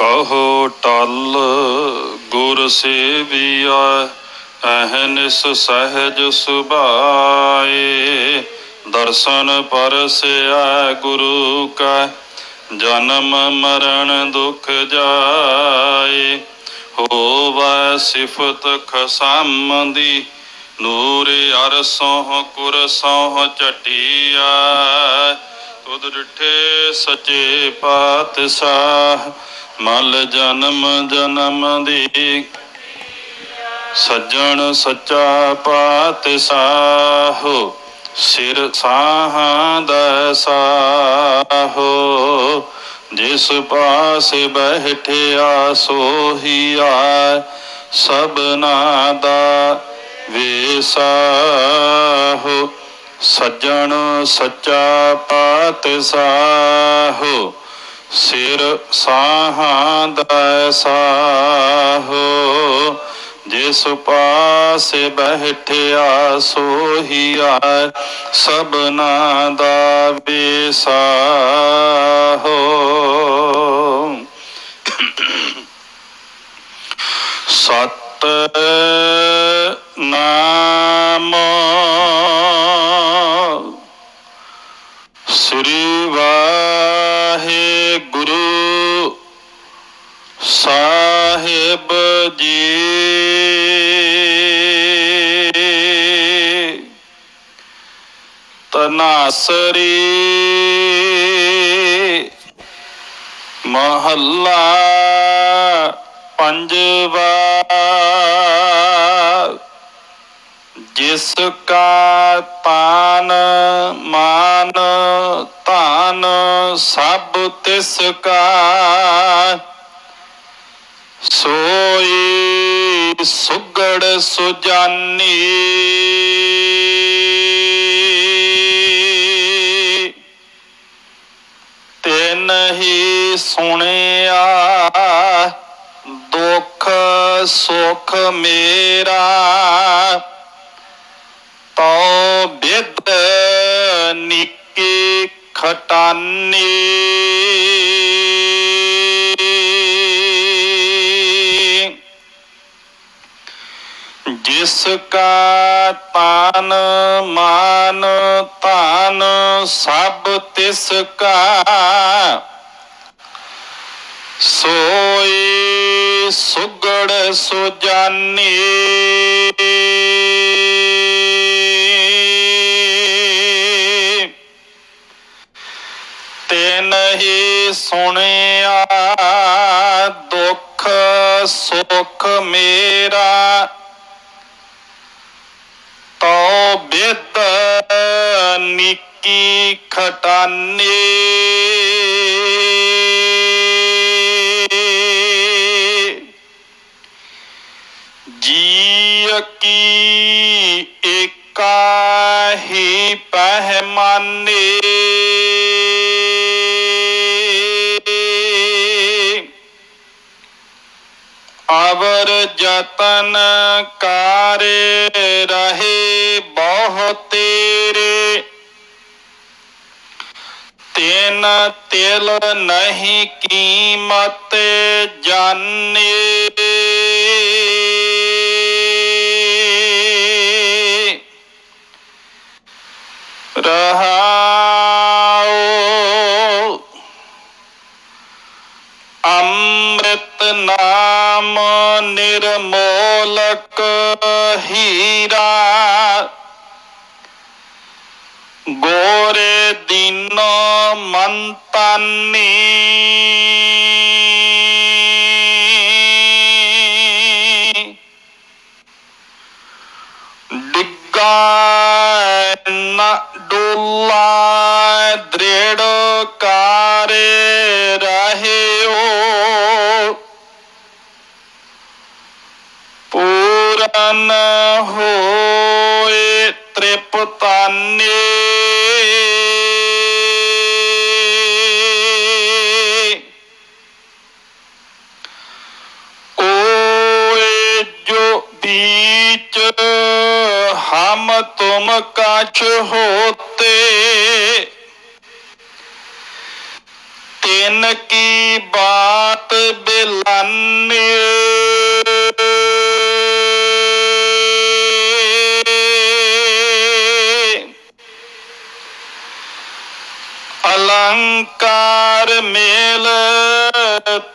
ਕਹੋ ਟਲ ਗੁਰ ਸੇਵੀਆ ਅਹਨਿਸ ਸਹਿਜ ਸੁਭਾਏ। ਦਰਸ਼ਨ ਪਰਸਿਆ ਗੁਰੂ ਕਾ, ਜਨਮ ਮਰਨ ਦੁਖ ਜਾਏ। ਹੋਵੈ ਸਿਫਤ ਖਸਮ ਦੀ ਨੂਰ ਅਰਸੋਂ ਕੁਰਸੋਂ ਚਟਿਆ ਤੁਧ ਡਿਠੇ ਸਚੇ ਪਾਤਸ਼ਾਹ, ਮਲ ਜਨਮ ਜਨਮ ਦੀ। ਸੱਜਣ ਸੱਚਾ ਪਾਤਸ਼ਾਹੋ, ਸਿਰ ਸਾਹਾਂ ਦਾ ਸਾਹੋ। ਜਿਸ ਪਾਸ ਬੈਠਿਆ ਸੋਹੀਆ ਸਭਨਾ ਦਾ ਵੇਸਾਹੋ ਸੱਜਣ ਸੱਚਾ ਪਾਤਸ਼ਾਹੋ ਸਿਰ ਸਾਹਾਂ ਦਾ ਸਾਹੋ। ਜਿਸ ਪਾਸੇ ਬੈਠਿਆ ਸੋਹੀਆ ਸਭਨਾ ਦਾ ਬੇਸਾਹੋ ਸਤ ਨਾਮ ਸਾਹਿਬ ਜੀ। ਤਨਾਸਰੀ ਮਹੱਲਾ ਪੰਜਵਾ ਜਿਸ ਕਾ ਤਾਨ ਮਾਨ ਧਨ ਸਭ ਤਿਸ ਕਾ ਸੋਈ ਸੁਗੜ ਸੁਜਾਨੀ। ਤੇ ਨਹੀਂ ਸੁਣਿਆ ਦੁੱਖ ਸੁਖ ਮੇਰਾ। ਤੋ ਬਿਦ ਨਿੱਕੀ ਖਟਾਨੀ। ਜਿਸ ਕਾ ਤਾਨ ਮਾਨ ਧਨ ਸਭ ਤਿਸ ਕਾ ਸੋਈ ਸੁਗੜ ਸੁਜਾਨੀ ਤੇ ਨਹੀਂ ਸੁਣਿਆ ਦੁੱਖ ਸੁਖ ਮੇਰਾ ਤੋ ਬਿਦ ਨਿੱਕੀ ਖਟਾਨੀ। ਜਤਨ ਕਾਰ ਰਹੇ ਬਹੁ ਤੇਰੇ। ਤਿਨ ਤਿਲ ਨਹੀਂ ਕੀਮਤ ਜਾਣੇ। ਰਹਾਉ ਨਾਮ ਨਿਰਮੋਲਕ ਹੀਰਾ। ਗੋਰੇ ਦੀਨੋ ਮੰਤਾਨੀ। ਡਿੱਗਾ ਨ ਡੋਲਾ ਦ੍ਰਿੜ ਕਾਰ। ਮਨ ਹੋਏ ਤ੍ਰਿਪ ਤਾਨੇ ਓਏ ਜੋ ਬੀਚ ਹਮ ਤੁਮ ਕਛ ਹੋਤੇ, ਤਿਨ ਕੀ ਬਾਤ ਬਿਲੰਨੇ। ਅਹੰਕਾਰ ਮੇਲ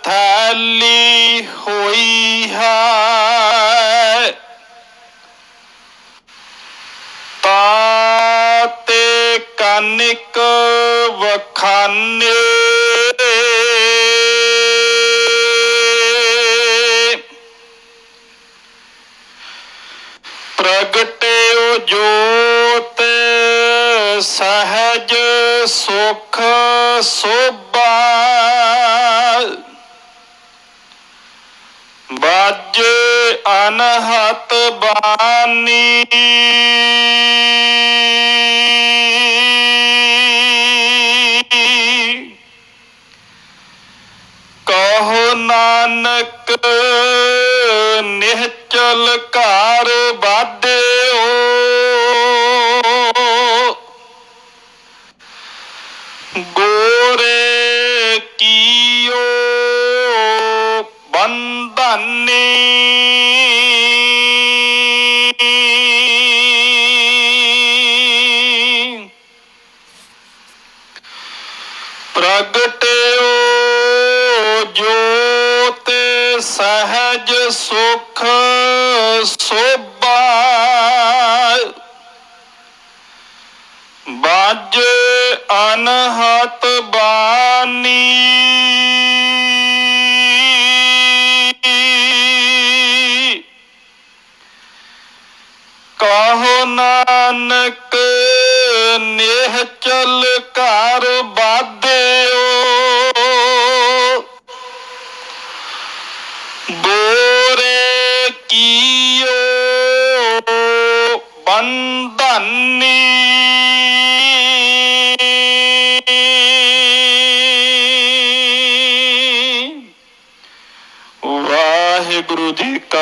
ਥੈਲੀ ਹੋਈ ਹੈ। ਤਾਤੇ ਕਾਨਿਕ ਵਖਾਨੇ। ਪ੍ਰਗਟਿਓ ਜੋ ਸਹਜ ਸੁਖ ਸੋਭਾ। ਬਾਜੇ ਅਨਹਤ ਬਾਨੀ ਕਹੋ ਨਾਨਕ ਨਿਹਚਲ ਘਰ ਬਾਦਿਓ ಅನ್ನೇ